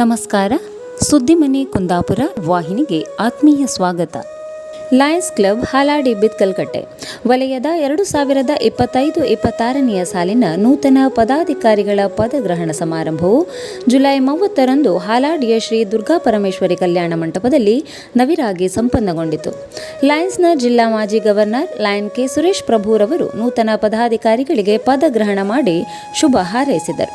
ನಮಸ್ಕಾರ. ಸುದ್ದಿಮನೆ ಕುಂದಾಪುರ ವಾಹಿನಿಗೆ ಆತ್ಮೀಯ ಸ್ವಾಗತ. ಲಯನ್ಸ್ ಕ್ಲಬ್, ಹಾಲಾಡಿ, ಬಿತ್ಕಲ್ಕಟ್ಟೆ ವಲಯದ ಎರಡು ಸಾವಿರದ ಇಪ್ಪತ್ತೈದು ಇಪ್ಪತ್ತಾರನೆಯ ಸಾಲಿನ ನೂತನ ಪದಾಧಿಕಾರಿಗಳ ಪದಗ್ರಹಣ ಸಮಾರಂಭವು ಜುಲೈ ಮೂವತ್ತರಂದು ಹಾಲಾಡಿಯ ಶ್ರೀ ದುರ್ಗಾ ಪರಮೇಶ್ವರಿ ಕಲ್ಯಾಣ ಮಂಟಪದಲ್ಲಿ ನವಿರಾಗಿ ಸಂಪನ್ನಗೊಂಡಿತು. ಲಯನ್ಸ್ನ ಜಿಲ್ಲಾ ಮಾಜಿ ಗವರ್ನರ್ ಲಯನ್ ಕೆ. ಸುರೇಶ್ ಪ್ರಭುರವರು ನೂತನ ಪದಾಧಿಕಾರಿಗಳಿಗೆ ಪದಗ್ರಹಣ ಮಾಡಿ ಶುಭ ಹಾರೈಸಿದರು.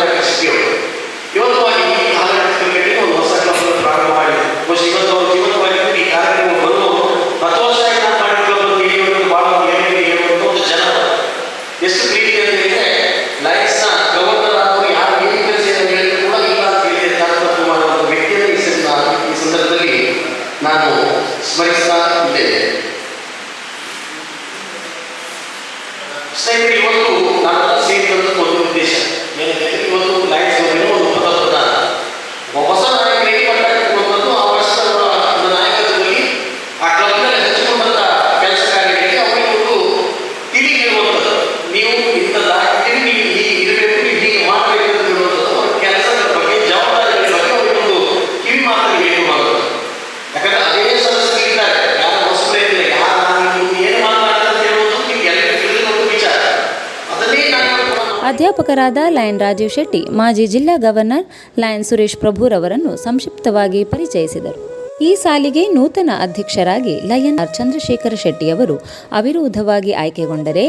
Marisa Mel. Step 312, not the ಅಧ್ಯಾಪಕರಾದ ಲಯನ್ ರಾಜೀವ್ ಶೆಟ್ಟಿ, ಮಾಜಿ ಜಿಲ್ಲಾ ಗವರ್ನರ್ ಲಯನ್ ಸುರೇಶ್ ಪ್ರಭುರವರನ್ನು ಸಂಕ್ಷಿಪ್ತವಾಗಿ ಪರಿಚಯಿಸಿದರು. ಈ ಸಾಲಿಗೆ ನೂತನ ಅಧ್ಯಕ್ಷರಾಗಿ ಲಯನ್ ಆರ್ ಚಂದ್ರಶೇಖರ ಶೆಟ್ಟಿಯವರು ಅವಿರೋಧವಾಗಿ ಆಯ್ಕೆಗೊಂಡರೆ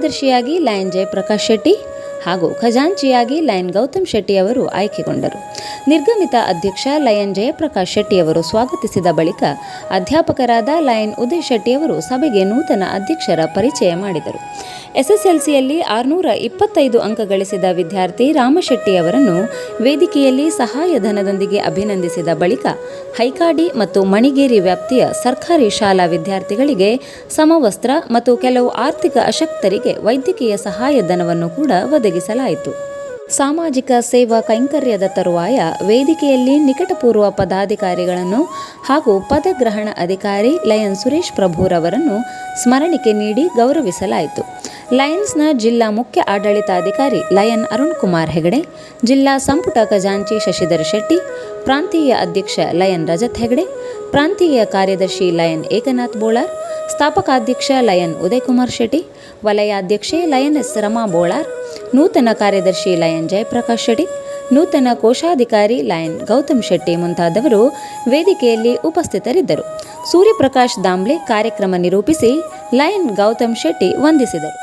ಕಾರ್ಯದರ್ಶಿಯಾಗಿ ಲಯನ್ ಜಯಪ್ರಕಾಶ್ ಶೆಟ್ಟಿ ಹಾಗೂ ಖಜಾಂಚಿಯಾಗಿ ಲಯನ್ ಗೌತಮ್ ಶೆಟ್ಟಿ ಅವರು ಆಯ್ಕೆಗೊಂಡರು. ನಿರ್ಗಮಿತ ಅಧ್ಯಕ್ಷ ಲಯನ್ ಜಯಪ್ರಕಾಶ್ ಶೆಟ್ಟಿಯವರು ಸ್ವಾಗತಿಸಿದ ಬಳಿಕ ಅಧ್ಯಾಪಕರಾದ ಲಯನ್ ಉದಯ್ ಶೆಟ್ಟಿಯವರು ಸಭೆಗೆ ನೂತನ ಅಧ್ಯಕ್ಷರ ಪರಿಚಯ ಮಾಡಿದರು. ಎಸ್ಎಸ್ಎಲ್ಸಿಯಲ್ಲಿ ಆರುನೂರ ಇಪ್ಪತ್ತೈದು ಅಂಕ ಗಳಿಸಿದ ವಿದ್ಯಾರ್ಥಿ ರಾಮಶೆಟ್ಟಿ ಅವರನ್ನು ವೇದಿಕೆಯಲ್ಲಿ ಸಹಾಯಧನದೊಂದಿಗೆ ಅಭಿನಂದಿಸಿದ ಬಳಿಕ ಹೈಕಾಡಿ ಮತ್ತು ಮಣಿಗೇರಿ ವ್ಯಾಪ್ತಿಯ ಸರ್ಕಾರಿ ಶಾಲಾ ವಿದ್ಯಾರ್ಥಿಗಳಿಗೆ ಸಮವಸ್ತ್ರ ಮತ್ತು ಕೆಲವು ಆರ್ಥಿಕ ಅಶಕ್ತರಿಗೆ ವೈದ್ಯಕೀಯ ಸಹಾಯಧನವನ್ನು ಕೂಡ ಒದಗಿಸಲಾಯಿತು. ಸಾಮಾಜಿಕ ಸೇವಾ ಕೈಂಕರ್ಯದ ತರುವಾಯ ವೇದಿಕೆಯಲ್ಲಿ ನಿಕಟಪೂರ್ವ ಪದಾಧಿಕಾರಿಗಳನ್ನು ಹಾಗೂ ಪದಗ್ರಹಣ ಅಧಿಕಾರಿ ಲಯನ್ ಸುರೇಶ್ ಪ್ರಭುರವರನ್ನು ಸ್ಮರಣಿಕೆ ನೀಡಿ ಗೌರವಿಸಲಾಯಿತು. ಲಯನ್ಸ್ನ ಜಿಲ್ಲಾ ಮುಖ್ಯ ಆಡಳಿತಾಧಿಕಾರಿ ಲಯನ್ ಅರುಣ್ ಕುಮಾರ್ ಹೆಗಡೆ, ಜಿಲ್ಲಾ ಸಂಪುಟ ಖಜಾಂಚಿ ಶಶಿಧರ್ ಶೆಟ್ಟಿ, ಪ್ರಾಂತೀಯ ಅಧ್ಯಕ್ಷ ಲಯನ್ ರಜತ್ ಹೆಗಡೆ, ಪ್ರಾಂತೀಯ ಕಾರ್ಯದರ್ಶಿ ಲಯನ್ ಏಕನಾಥ್ ಬೋಳಾರ್, ಸ್ಥಾಪಕಾಧ್ಯಕ್ಷ ಲಯನ್ ಉದಯಕುಮಾರ್ ಶೆಟ್ಟಿ, ವಲಯಾಧ್ಯಕ್ಷೆ ಲಯನ್ ಎಸ್ ರಮಾ ಬೋಳಾರ್, ನೂತನ ಕಾರ್ಯದರ್ಶಿ ಲಯನ್ ಜಯಪ್ರಕಾಶ್ ಶೆಟ್ಟಿ, ನೂತನ ಕೋಶಾಧಿಕಾರಿ ಲಯನ್ ಗೌತಮ್ ಶೆಟ್ಟಿ ಮುಂತಾದವರು ವೇದಿಕೆಯಲ್ಲಿ ಉಪಸ್ಥಿತರಿದ್ದರು. ಸೂರ್ಯಪ್ರಕಾಶ್ ದಾಂಬ್ಲೆ ಕಾರ್ಯಕ್ರಮ ನಿರೂಪಿಸಿ ಲಯನ್ ಗೌತಮ್ ಶೆಟ್ಟಿ ವಂದಿಸಿದರು.